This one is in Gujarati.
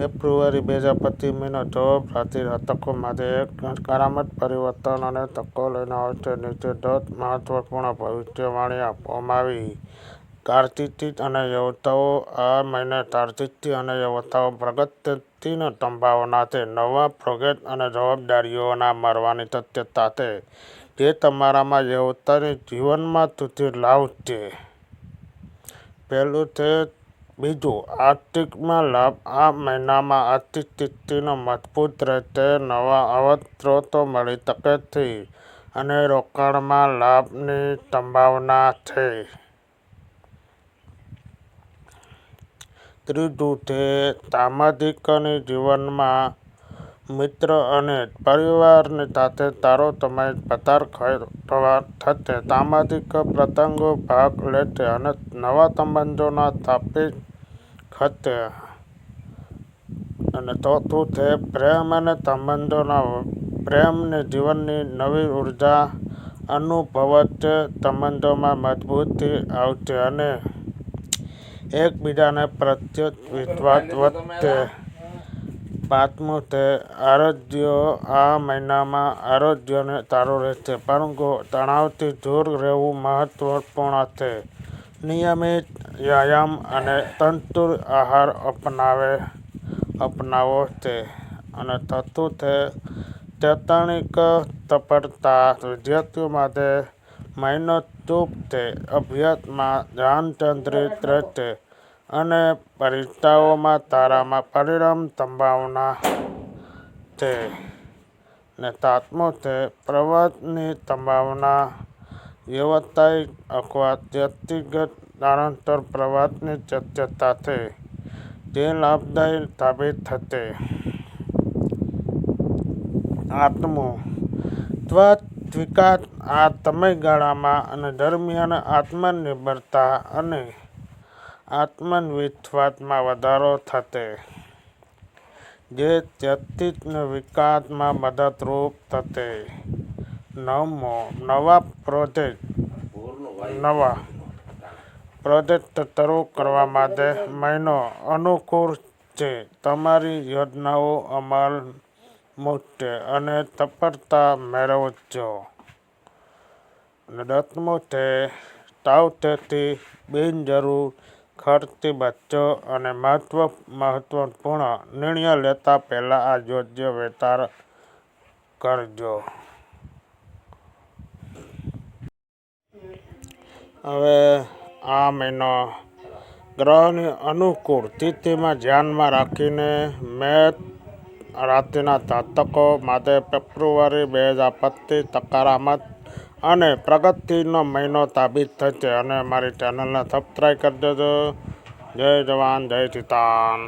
ફેબ્રુઆરી બે હજાર પચીસ મહિનો જોબ પ્રાચીન તકો માટે એક કરામત પરિવર્તન અને તકો લઈને આવશે નીચે દસ મહત્વપૂર્ણ ભવિષ્યવાણી આપવામાં આવી. કાર્તિક અને યોદ્ધાઓ આ મહિને કારકિર્દી અને વ્યવસાયમાં પ્રગતિની સંભાવના છે નવા પ્રોજેક્ટ અને જવાબદારીઓના મળવાની શક્યતા છે જે તમારામાં વ્યવસાયિક જીવનમાં સુધી લાવશે. પહેલું છે બીજું આર્થિકમાં લાભ આ મહિનામાં આર્થિક સ્થિતિનો મજબૂત રહેશે નવા આવક મળી શકે છે અને રોકાણમાં લાભની સંભાવના છે. ત્રીજું છે સામાજિક જીવનમાં મિત્ર અને પરિવાર સાથે સારો સમય પસાર થશે. સામાજિક પ્રસંગો ભાગ લેશે અને નવા સંબંધોના સ્થાપિત થશે અને ચોથું છે પ્રેમ અને સંબંધોના, પ્રેમ જીવનની નવી ઊર્જા અનુભવત સંબંધોમાં મજબૂતી આવશે અને એકબીજાને પ્રત્યુત વિશ્વાસ વધશે પાંચમું તે, આરોગ્ય આ મહિનામાં આરોગ્ય સારું રહેશે, પરંતુ તણાવથી દૂર રહેવું મહત્વપૂર્ણ છે. નિયમિત વ્યાયામ અને તંતુર આહાર અપનાવે, અપનાવો તે અને થતું તે શૈક્ષણિક તપરતા. વિદ્યાર્થીઓ માટે મહિનો ચૂપ છે, અભ્યાસમાં ધ્યાન કેન્દ્રિત રહેશે અને પરીક્ષાઓમાં તારામાં પરિણામ સંભાવના છે. ને તાત્મો છે, પ્રવાસની સંભાવના વ્યવસાયિક અથવા વ્યક્તિગત કારણોસર પ્રવાસની શક્યતા છે જે લાભદાયક સાબિત થશે આત્મો. વિકાસ આ અને દરમિયાન આત્મનિર્ભરતા અને આત્મવિશ્વાસમાં વધારો થશે જે વ્યક્તિત્વ વિકાસમાં મદદરૂપ થશે નવમું, નવા પ્રોજેક્ટ નવા પ્રોજેક્ટ શરૂ કરવા માટે મહિનો અનુકૂળ છે. તમારી યોજનાઓ અમલ મૂકશે અને સફળતા મેળવજો. દસમું છે, સાવચેતી, બિનજરૂર ખર્ચથી બચો અને મહત્વપૂર્ણ નિર્ણય લેતા પહેલાં આ યોગ્ય વિચાર કરજો. હવે આ મહિનો ગ્રહની અનુકૂળ સ્થિતિમાં ધ્યાનમાં રાખીને મેં રાત્રિના જાતકો માટે ફેબ્રુઆરી બે હજાર પચીસ સકારાત્મક અને પ્રગતિનો મહિનો સાબિત થશે અને મારી ચેનલને સબસ્ક્રાઈબ કરી દેજો. જય જવાન, જય કિસાન